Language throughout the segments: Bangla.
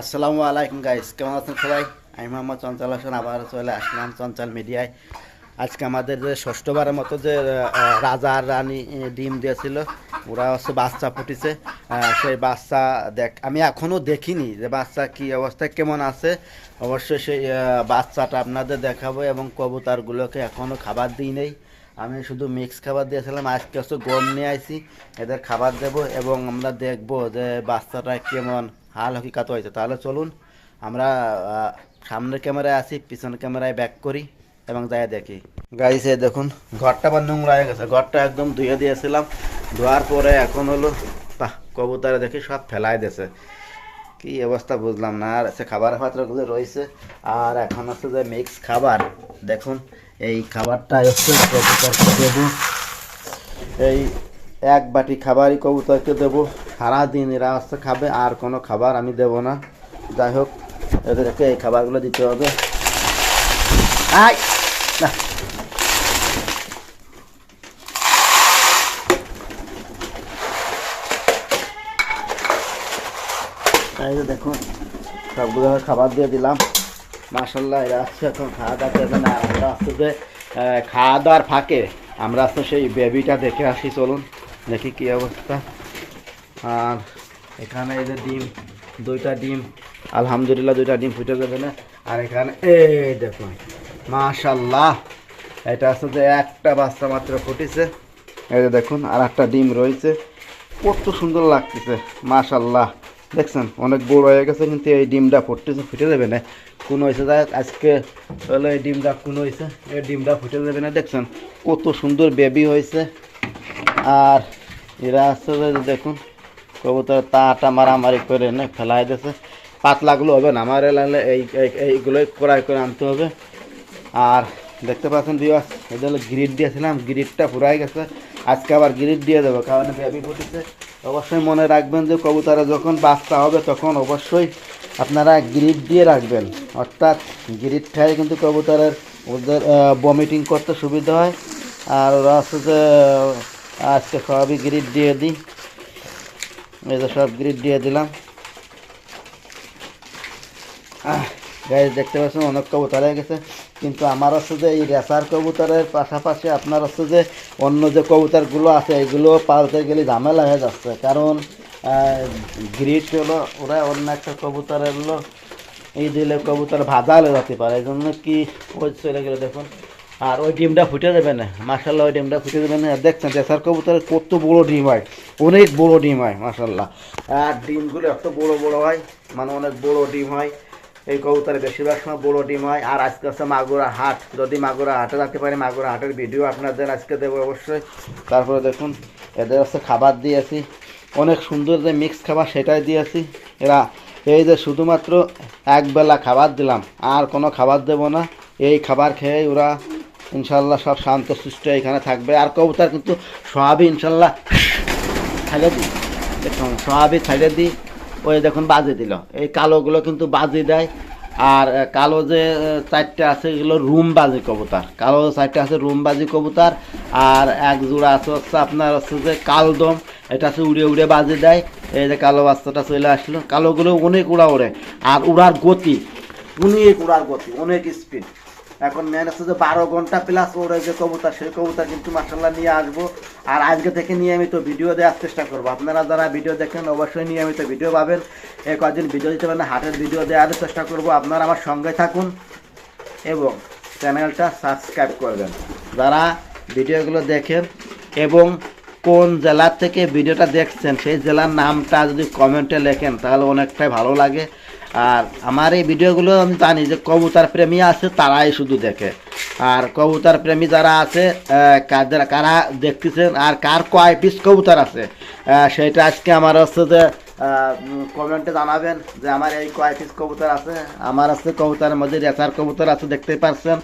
আসসালামু আলাইকুম গাইস কেমন আছেন সবাই? আমি মোহাম্মদ চঞ্চল হোসেন, আবার চলে আসলাম চঞ্চল মিডিয়ায়। আজকে আমাদের যে ষষ্ঠবারের মতো যে রাজা রানী ডিম দিয়েছিল, ওরা হচ্ছে বাচ্চা ফুটিছে। সেই বাচ্চা দেখ, আমি এখনও দেখিনি যে বাচ্চা কি অবস্থায় কেমন আছে। অবশ্যই সেই বাচ্চাটা আপনাদের দেখাবো এবং কবুতারগুলোকে এখনও খাবার দিই নেই। আমি শুধু মিক্স খাবার দিয়েছিলাম, আজকে হচ্ছে গম নিয়ে আইছি, এদের খাবার দেব এবং আমরা দেখব যে বাচ্চাটা কেমন হাল হকিকাত হয়েছে। তাহলে চলুন, আমরা সামনের ক্যামেরায় আসি, পিছনের ক্যামেরায় ব্যাক করি এবং যাই দেখি। গাইছে দেখুন, ঘরটা আবার নোংরা হয়ে গেছে। ঘরটা একদম ধুয়ে দিয়েছিলাম। ধোয়ার পরে এখন হলো কবুতরে দেখি সব ফেলাই দিয়েছে। কি অবস্থা বুঝলাম না। আর সে খাবারের পাত্রগুলো রয়েছে। আর এখন হচ্ছে যে মিক্স খাবার। দেখুন, এই খাবারটা হচ্ছে কবুতরকে দেবো। এই এক বাটি খাবারই কবুতরকে দেবো। সারাদিন এরা হচ্ছে খাবে, আর কোনো খাবার আমি দেব না। যাই হোক, এদেরকে এই খাবারগুলো দিতে হবে। আই! না। দেখুন, সবগুলো খাবার দিয়ে দিলাম। মাসাল্লাহ এরা আসছে এখন খাওয়া দাওয়া করবে না আমরা আসছে যে খাওয়া দাওয়ার ফাঁকে। আমরা আসতে সেই বেবিটা দেখে আসি, চলুন, দেখি কি অবস্থা। আর এখানে এই যে ডিম, দুইটা ডিম, আলহামদুলিল্লাহ দুইটা ডিম ফুটে যাবে না? আর এখানে এই দেখুন মাশাল্লাহ এটা আসলে যে একটা বাচ্চা মাত্র ফুটেছে। এই যে দেখুন, আর একটা ডিম রয়েছে। কত সুন্দর লাগতেছে মাশাল্লাহ দেখছেন, অনেক বড় হয়ে গেছে, কিন্তু এই ডিমটা ফুটতেছে, ফুটে যাবে না। কোন হয়েছে আজকে হলো এই ডিমটা কোন হয়েছে, এই ডিমটা ফুটে যাবে না। দেখছেন, কত সুন্দর বেবি হয়েছে। আর এরা আসলে যে, দেখুন কবুতর তাটা মারামারি করে না ফেলাই দিয়েছে পাতলাগুলো হবে না, আমার লাগলে এই এই- এইগুলোই ক্রয় করে আনতে হবে। আর দেখতে পাচ্ছেন এটা হলো গ্রিড দিয়েছিলাম, গ্রিডটা ফুরাই গেছে। আজকে আবার গ্রিড দিয়ে দেবো, কারণ বেবি ফুটেছে। অবশ্যই মনে রাখবেন যে কবুতরে যখন বাচ্চা হবে তখন অবশ্যই আপনারা গ্রিড দিয়ে রাখবেন। অর্থাৎ গ্রিড খাই কিন্তু কবুতরের ওদের বমিটিং করতে সুবিধা হয়। আর ওরা হচ্ছে যে আজকে সবই গ্রিড দিয়ে দিই। এই সব গ্রিড দিয়ে দিলাম। গাইজ দেখতে পাচ্ছেন, অনেক কবুতর হয়ে গেছে। কিন্তু আমার হচ্ছে যে এই রেসার কবুতরের পাশাপাশি আপনার হচ্ছে যে অন্য যে কবুতরগুলো আছে, এগুলো পালতে গেলে ঝামেলা হয়ে যাচ্ছে। কারণ গ্রিট হলো, ওরা অন্য একটা কবুতরের হলো, এই দিলে কবুতর ভাজা হয়ে যেতে পারে। এই জন্য কি চলে গেলে, দেখুন। আর ওই ডিমটা ফুটে যাবে না। মাসাল্লাহ ওই ডিমটা ফুটে যাবে না। দেখছেন রেসার কবুতরের কত বড় ডিম হয়। অনেক বড় ডিম হয় মাসাল্লাহ আর ডিমগুলো এত বড় বড় হয় মানে অনেক বড় ডিম হয়। এই কবুতরে বেশিরভাগ সময় বড় ডিম হয়। আর আজকে হচ্ছে মাগুরা হাট। যদি মাগুরা হাটে রাখতে পারি, মাগুরা হাটের ভিডিও আপনাদের আজকে দেবো অবশ্যই। তারপরে দেখুন, এদের হচ্ছে খাবার দিয়েছি। অনেক সুন্দর যে মিক্স খাবার সেটাই দিয়েছি। এরা, এই যে শুধুমাত্র একবেলা খাবার দিলাম, আর কোনো খাবার দেব না। এই খাবার খেয়ে ওরা ইনশাল্লাহ সব শান্ত, সুস্থ এখানে থাকবে। আর কবুতর কিন্তু সবই ইনশাল্লাহ। ছাড়ে দিই। দেখুন সবই ছাড়ে দিই। ওই দেখুন, বাজে দিল। এই কালোগুলো কিন্তু বাজি দেয়। আর কালো যে চারটে আছে, এগুলো রুম বাজি কবুতর। কালো চারটে আছে রুম বাজি কবুতর। আর এক জোড়া আছে, হচ্ছে আপনার হচ্ছে যে কালদম। এটা হচ্ছে উড়ে উড়ে বাজি দেয়। এই যে কালো বাচ্চাটা চলে আসলো। কালোগুলো অনেক উড়া ওড়ে আর উড়ার গতি। অনেক উড়ার গতি, অনেক স্পিড এখন মেন হচ্ছে যে বারো ঘণ্টা প্লাস ওরে যে কবুতর, সেই কবুতর কিন্তু মাসাল্লাহ নিয়ে আসব। আর আজকে থেকে নিয়মিত ভিডিও দেওয়ার চেষ্টা করব। আপনারা যারা ভিডিও দেখেন, অবশ্যই নিয়মিত ভিডিও পাবেন। এই কদিন ভিডিও দিতে পারেন হাটের ভিডিও দেওয়ার চেষ্টা করব। আপনারা আমার সঙ্গে থাকুন এবং চ্যানেলটা সাবস্ক্রাইব করবেন। যারা ভিডিওগুলো দেখেন এবং কোন জেলার থেকে ভিডিওটা দেখছেন, সেই জেলার নামটা যদি কমেন্টে লেখেন, তাহলে অনেকটাই ভালো লাগে। আর আমার এই ভিডিওগুলো আমি জানি যে কবুতার প্রেমী আছে তারাই শুধু দেখে। আর কবুতার প্রেমী যারা আছে যারা কারা দেখতেছেন আর কার কয় পিস কবুতার আছে সেটা আজকে আমার হচ্ছে যে কমেন্টে জানাবেন যে আমার এই কয় পিস কবুতর আছে। আমার হচ্ছে কবুতরের মধ্যে রেসার কবুতর আছে, দেখতে পাচ্ছেন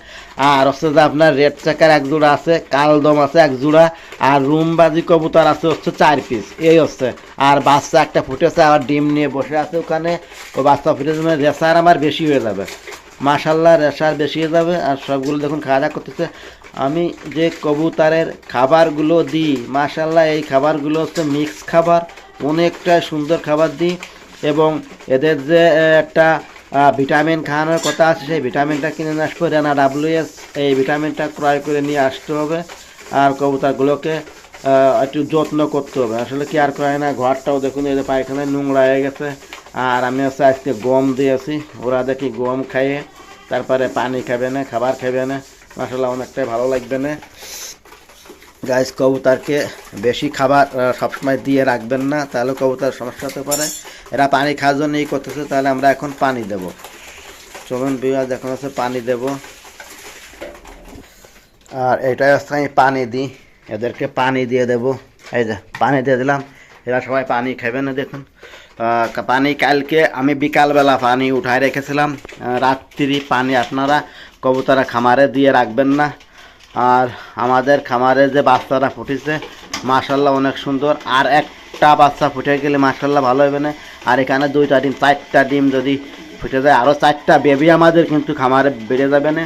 আর হচ্ছে যে আপনার রেড চাকার এক জোড়া আছে কালদম আছে এক জোড়া, আর রুমবাজি কবুতর আছে হচ্ছে চার পিস এই হচ্ছে। আর বাচ্চা একটা ফুটেছে আবার ডিম নিয়ে বসে আছে ওখানে। ও বাচ্চা ফুটেছে মানে রেসার আমার বেশি হয়ে যাবে। মাশাল্লাহ রেসার বেশি হয়ে যাবে। আর সবগুলো দেখুন খাওয়া দাওয়া করতেছে। আমি যে কবুতরের খাবারগুলো দিই মাশাল্লাহ এই খাবারগুলো হচ্ছে মিক্স খাবার। অনেকটা সুন্দর খাবার দিই এবং এদের যে একটা ভিটামিন খাওয়ানোর কথা আছে, সেই ভিটামিনটা কিনে আসব রেনা ডাব্লিউএস এই ভিটামিনটা ক্রয় করে নিয়ে আসতে হবে আর কবুতরগুলোকে একটু যত্ন করতে হবে। আসলে কি আর করে না, ঘরটাও দেখুন যে পায়খানায় নোংরা হয়ে গেছে। আর আমি হচ্ছে আজকে গম দিয়েছি, ওরা দেখি গম খাইয়ে তারপরে পানি খাবে না, খাবার খাবে না। আসলে অনেকটাই ভালো লাগবে না। গাইস, কবুতরকে বেশি খাবার সবসময় দিয়ে রাখবেন না, তাহলে কবুতর সমস্যা হতে পারে। এরা পানি খাওয়ার জন্যই করতেছে, তাহলে আমরা এখন পানি দেব। চলুন বিবাহ এখন হচ্ছে পানি দেব। আর এটাই হচ্ছে আমি পানি দিই, এদেরকে পানি দিয়ে দেব। এই যে, পানি দিয়ে দিলাম, এরা সবাই পানি খাবে না, দেখুন। পানি কালকে আমি বিকালবেলা পানি উঠায় রেখেছিলাম। রাত্রি পানি আপনারা কবুতরা খামারে দিয়ে রাখবেন না। আর আমাদের খামারে যে বাচ্চারা ফুটেছে মাশাল্লাহ অনেক সুন্দর। আর একটা বাচ্চা ফুটে গেলে মাশাল্লাহ ভালো হবে না। আর এখানে দুইটা ডিম, চারটা ডিম যদি ফুটে যায় আরও চারটা বেবি আমাদের কিন্তু খামারে বেড়ে যাবে না।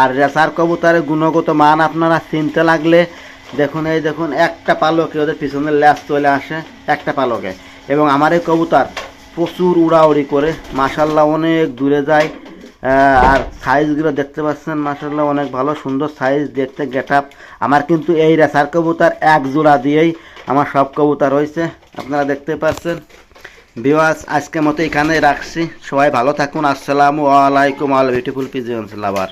আর রেসার কবুতরের গুণগত মান আপনারা চিনতে লাগলে দেখুন, এই দেখুন, একটা পালকে ওদের পিছনে ল্যাস চলে আসে, একটা পালকে। এবং আমার এই কবুতর প্রচুর উড়াউড়ি করে মাশাল্লাহ অনেক দূরে যায়। আর সাইজগুলো দেখতে পাচ্ছেন মাসাল্লাহ অনেক ভালো, সুন্দর সাইজ দেখতে গেট আমার কিন্তু এই রেসার কবুতার এক জোড়া দিয়েই আমার সব কবুতার হয়েছে আপনারা দেখতে পাচ্ছেন। বিওয়াস আজকে মতো এখানে রাখছি। সবাই ভালো থাকুন। আসসালামু আলাইকুম আল বিউটিফুল পিজিয়ন্স লাভার